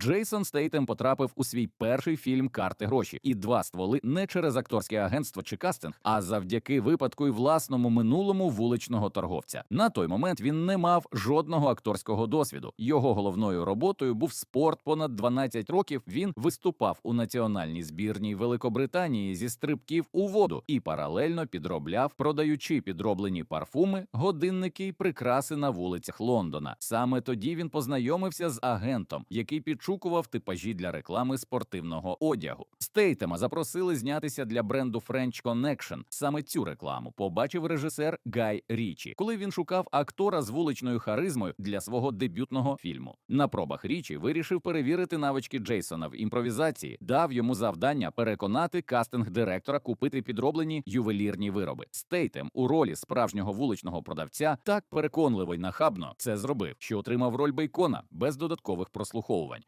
Джейсон Стейтем потрапив у свій перший фільм Карти гроші і два стволи не через акторське агентство чи кастинг, а завдяки випадку й власному минулому вуличного торговця. На той момент він не мав жодного акторського досвіду. Його головною роботою був спорт. Понад 12 років він виступав у національній збірній Великобританії зі стрибків у воду і паралельно підробляв, продаючи підроблені парфуми, годинники й прикраси на вулицях Лондона. Саме тоді він познайомився з агентом, який підшукував типажі для реклами спортивного одягу. Стейтема запросили знятися для бренду French Connection. Саме цю рекламу побачив режисер Гай Річі, коли він шукав актора з вуличною харизмою для свого дебютного фільму. На пробах Річі вирішив перевірити навички Джейсона в імпровізації, дав йому завдання переконати кастинг-директора купити підроблені ювелірні вироби. Стейтем у ролі справжнього вуличного продавця так переконливо й нахабно це зробив, що отримав роль бейкона без додаткових прослуховувань.